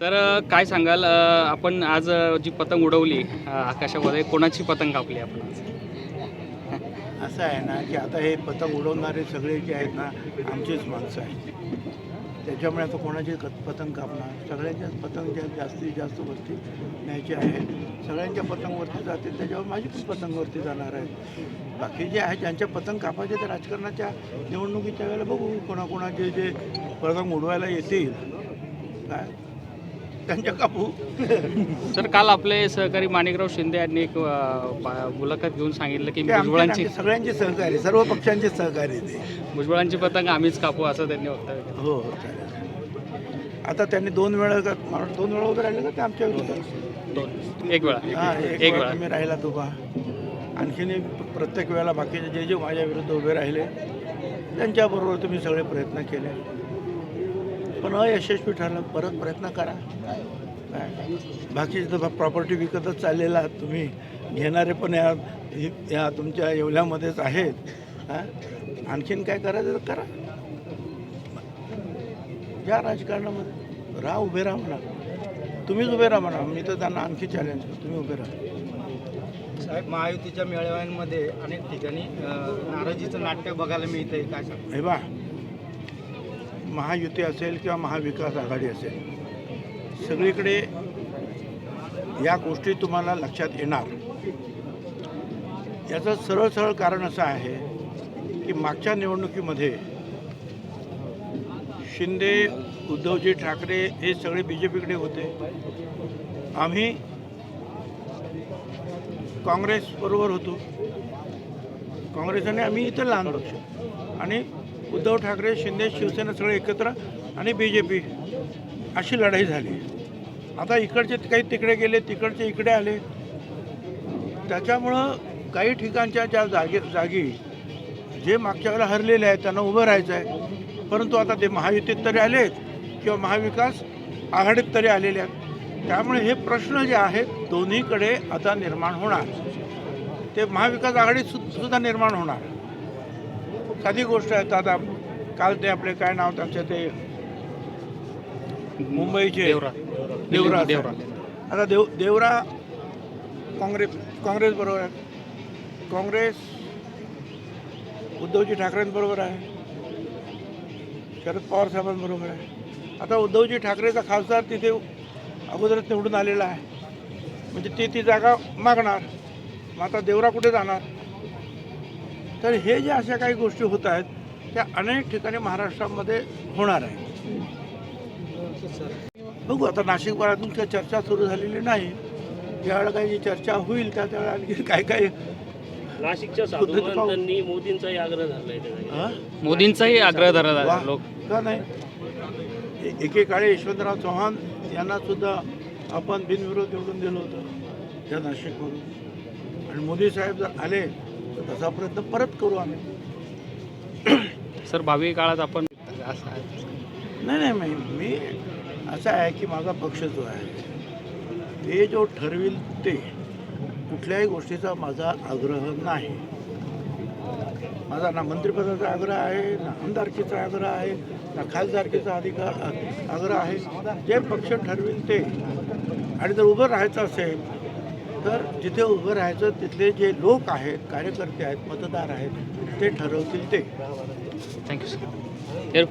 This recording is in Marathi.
सर काय सांगाल? आपण आज जी पतंग उडवली आकाशामध्ये कोणाची पतंग कापली आपण आज? असं आहे ना की आता हे पतंग उडवणारे सगळे जे आहेत ना आमचेच माणसं आहेत. त्याच्यामुळे आता कोणाची क- पतंग कापणार? सगळ्यांच्याच पतंग ज्या जास्तीत जास्त वरती न्यायचे आहेत सगळ्यांच्या पतंगवरती जातील त्याच्यावर माझी पण पतंगवरती जाणार आहे बाकी जे आहे ज्यांच्या पतंग कापायचे ते राजकारणाच्या निवडणुकीच्या वेळेला बघू कोणाकोणाचे जे पतंग उडवायला येतील. काय? त्यांच्या कापू सर काल आपले सहकारी माणिकराव शिंदे यांनी एक अ, मुलाखत घेऊन सांगितलं की ते आमचे भुजबळांची आमचे सगळ्यांचे सहकारी सर्व पक्षांचे सहकारी ते. भुजबळांची पतंग आम्हीच कापू असं त्यांनी वक्तव्य केलं. हो हो चालेल. आता त्यांनी दोन वेळा का मला दोन वेळा उभे राहिले का ते आमच्या विरोधात दोन. एक वेळा. हा एक एक वेळा तुम्ही राहिला उभा. आणखीन एक प्रत्येक वेळेला बाकीचे जे जे माझ्या विरुद्ध उभे राहिले त्यांच्याबरोबर तुम्ही सगळे प्रयत्न केले. पण अयशस्वी ठरलं. परत प्रयत्न करा. काय बाकीचे प्रॉपर्टी विकतच चाललेला आहात तुम्ही. घेणारे पण या या तुमच्या येवल्यामध्येच आहेत. हा? आणखीन काय करायचं तर करा. या राजकारणामध्ये. राहा उभे राहा म्हणा. तुम्हीच उभे राहा म्हणा. मी तर त्यांना आणखी चॅलेंज करतो. तुम्ही उभे राहा. साहेब महायुतीच्या मेळाव्यांमध्ये अनेक ठिकाणी नाराजीचं नाट्य बघायला मिळतंय. काय सांग हे बा महायुती असेल किंवा महाविकास आघाडी असेल सगळीकडे या गोष्टी तुम्हाला लक्षात येणार. याचं सरळ सरळ कारण असं आहे की मागच्या निवडणुकीमध्ये शिंदे उद्धवजी ठाकरे हे सगळे बी जे पीकडे होते. आम्ही काँग्रेसबरोबर होतो. काँग्रेस आणि आम्ही इथं लहान पक्ष आणि उद्धव ठाकरे शिंदे शिवसेना सगळे एकत्र आणि बी जे पी अशी लढाई झाली. आता इकडचे काही तिकडे गेले तिकडचे इकडे आले. त्याच्यामुळं काही ठिकाणच्या ज्या जागे जागी जे मागच्या वेळेला हरलेले आहेत त्यांना उभं राहायचं आहे. परंतु आता ते महायुतीत तरी आलेत किंवा महाविकास आघाडीत तरी आलेले आहेत. त्यामुळे हे प्रश्न जे आहेत दोन्हीकडे आता निर्माण होणार. ते महाविकास आघाडीत सु- सुद्धा निर्माण होणार. साधी गोष्ट आहे आता काल ते आपले काय नाव त्यांचे ते? मुंबईचे. देवरा. देवरा देवरा. आता देव देवरा काँग्रेस काँग्रेस बरोबर आहे. काँग्रेस उद्धवजी ठाकरेंबरोबर आहे. शरद पवार साहेबांबरोबर आहे. आता उद्धवजी ठाकरेचा खासदार तिथे अगोदरच निवडून आलेला आहे. म्हणजे ती ती जागा मागणार. मग आता देवरा कुठे जाणार? तर हे जे अशा काही गोष्टी होत आहेत त्या अनेक ठिकाणी महाराष्ट्रामध्ये होणार आहे बघू आता नाशिक अजून काही चर्चा सुरू झालेली नाही ज्यावेळेला काही जी चर्चा होईल त्या त्यावेळेला आणखी काय काय नाशिकच्या मोदींचाही आग्रह. हा? मोदींचाही आग्रह धरला. लोक का नाही एकेकाळी यशवंतराव चव्हाण यांना सुद्धा आपण बिनविरोध निवडून दिलं होतं त्या नाशिकमधून आणि मोदी साहेब जर आले तर तसा प्रयत्न परत करू आम्ही. सर भावी काळात आपण असं आहे. नाही नाही मी मी असं आहे की माझा पक्ष जो आहे ते जो ठरविल ते कुठल्याही गोष्टीचा माझा आग्रह नाही. माझा ना मंत्रिपदाचा आग्रह आहे ना आमदारकीचा आग्रह आहे ना खासदारकीचा अधिकार आग्रह आहे. जे पक्ष ठरविल ते. आणि जर उभं राहायचं असेल तर जिथे उभं राहायचं तिथले जे लोक आहेत कार्यकर्ते आहेत मतदार आहेत ते ठरवतील ते. Thank you sir